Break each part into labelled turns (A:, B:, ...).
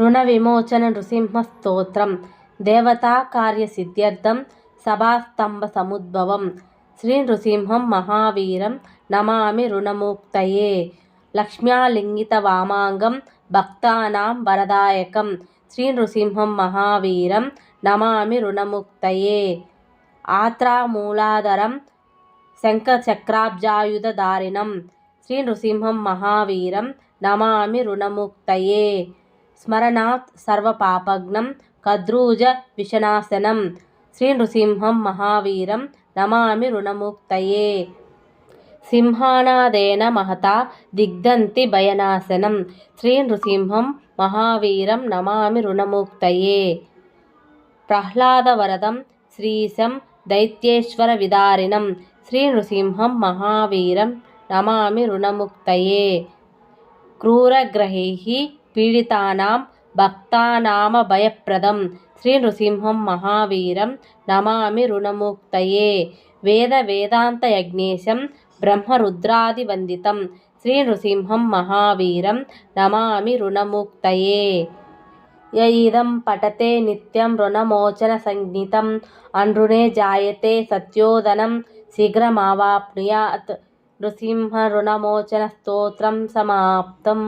A: రుణ విమోచన నృసింహ స్తోత్రం దేవతా కార్య సిద్ధ్యర్థం సభాస్తంభ సముద్భవం శ్రీ నృసింహం మహావీరం నమామి రుణముక్తయే లక్ష్మ్యాలింగిత వామాంగం భక్తానాం వరదాయకం శ్రీ నృసింహం మహావీరం నమామి రుణముక్తయే ఆత్రామూలాధరం శంఖచక్రాబ్జాయుధారిణం శ్రీ నృసింహం మహావీరం నమామి రుణముక్తయే స్మరణాత్ సర్వపాపఘ్నం కద్రూజ విషనాశనం. శ్రీ నృసింహం మహావీరం నమామి రుణముక్తయే. సింహానాదేన మహతా దిగ్ధంతి భయనాశనం. శ్రీ నృసింహం మహావీరం నమామి రుణముక్తయే. ప్రహ్లాదవరదం శ్రీశం దైత్యేశ్వర విదారిణం. శ్రీ నృసింహం మహావీరం నమామి రుణముక్తయే. క్రూరగ్రహైः పీడితానాం భక్తానామ భయప్రదం శ్రీ నృసింహం మహావీరం నమామి రుణముక్తయే. వేద వేదాంత యజ్ఞేశం బ్రహ్మరుద్రాదివందితం. శ్రీ నృసింహం మహావీరం నమామి రుణముక్తయే. యయిదం పఠతే నిత్యం రుణమోచన సంగీతం అనృణే జాయతే సత్యోదనం శీఘ్రమావాప్నుయాత్. నృసింహ రుణమోచన స్తోత్రం సమాప్తం.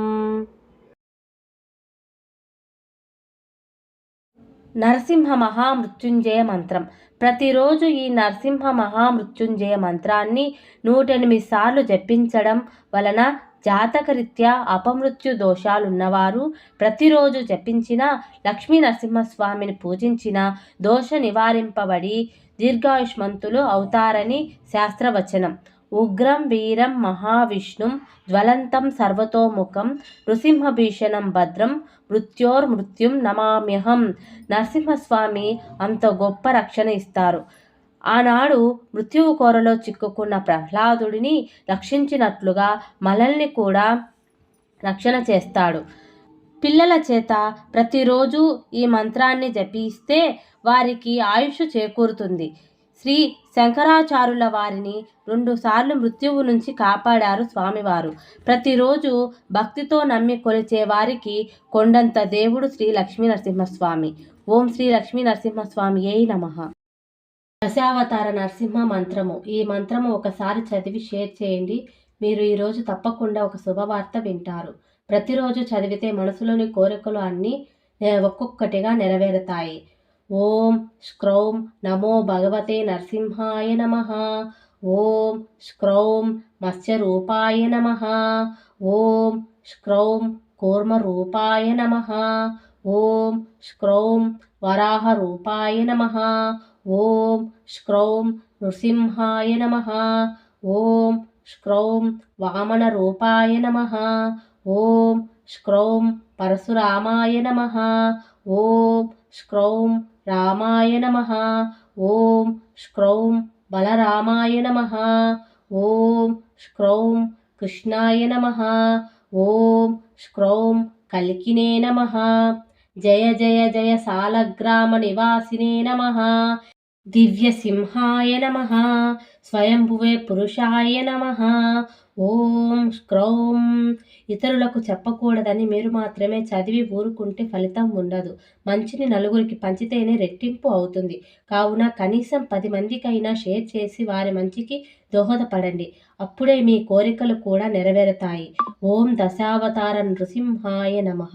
A: నరసింహ మహామృత్యుంజయ మంత్రం. ప్రతిరోజు ఈ నరసింహ మహామృత్యుంజయ మంత్రాన్ని నూటెనిమిది సార్లు జపించడం వలన జాతకరీత్యా అపమృత్యు దోషాలున్నవారు ప్రతిరోజు జపించిన లక్ష్మీ నరసింహస్వామిని పూజించిన దోష నివారింపబడి దీర్ఘాయుష్మంతులు అవుతారని శాస్త్రవచనం. ఉగ్రం వీరం మహావిష్ణుం జ్వలంతం సర్వతోముఖం నృసింహభీషణం భద్రం మృత్యోర్మృత్యుం నమామ్యహం. నరసింహస్వామి అంత గొప్ప రక్షణ ఇస్తారు. ఆనాడు మృత్యువు కోరలో చిక్కుకున్న ప్రహ్లాదుడిని రక్షించినట్లుగా మనల్ని కూడా రక్షణ చేస్తాడు. పిల్లల చేత ప్రతిరోజు ఈ మంత్రాన్ని జపిస్తే వారికి ఆయుష్ చేకూరుతుంది. శ్రీ శంకరాచార్యుల వారిని రెండుసార్లు మృత్యువు నుంచి కాపాడారు స్వామివారు. ప్రతిరోజు భక్తితో నమ్మి కొలిచే వారికి కొండంత దేవుడు శ్రీ లక్ష్మీ నరసింహస్వామి. ఓం శ్రీ లక్ష్మీ నరసింహస్వామి ఏ నమః. దశావతార నరసింహ మంత్రము. ఈ మంత్రము ఒకసారి చదివి షేర్ చేయండి. మీరు ఈరోజు తప్పకుండా ఒక శుభవార్త వింటారు. ప్రతిరోజు చదివితే మనసులోని కోరికలు అన్నీ ఒక్కొక్కటిగా నెరవేరుతాయి. ఓం స్క్రౌం నమో భగవతే నరసింహాయ నమ. ఓం స్క్రౌం మత్స్యరూపాయ నమ. ఓం స్క్రౌం కూర్మరూపాయ నమ. ఓం స్క్రౌం వరాహరూపాయ నమ. ఓం స్క్రౌం నృసింహాయ నమ. ఓం స్క్రౌం వామనరూపాయ నమ. ఓం స్క్రౌం పరశురామాయ నమ. ఓం స్క్రౌం రామాయ నమ. ఓం స్క్రౌం బలరామాయ నమ. ఓం స్క్రౌం కృష్ణాయ నమ. ఓం స్క్రౌం కలికినే నమ. జయ జయ జయ సాలగ్రామ నివాసినే నమ. దివ్యసింహాయ నమ స్వయంభువే పురుషాయ నమ ఓం క్రౌం ఇతరులకు చెప్పకూడదని మీరు మాత్రమే చదివి ఊరుకుంటే ఫలితం ఉండదు. మంచిని నలుగురికి పంచితేనే రెట్టింపు అవుతుంది. కావున కనీసం పది మందికైనా షేర్ చేసి వారి మంచికి దోహదపడండి. అప్పుడే మీ కోరికలు కూడా నెరవేరుతాయి. ఓం దశావతార నృసింహాయ నమః.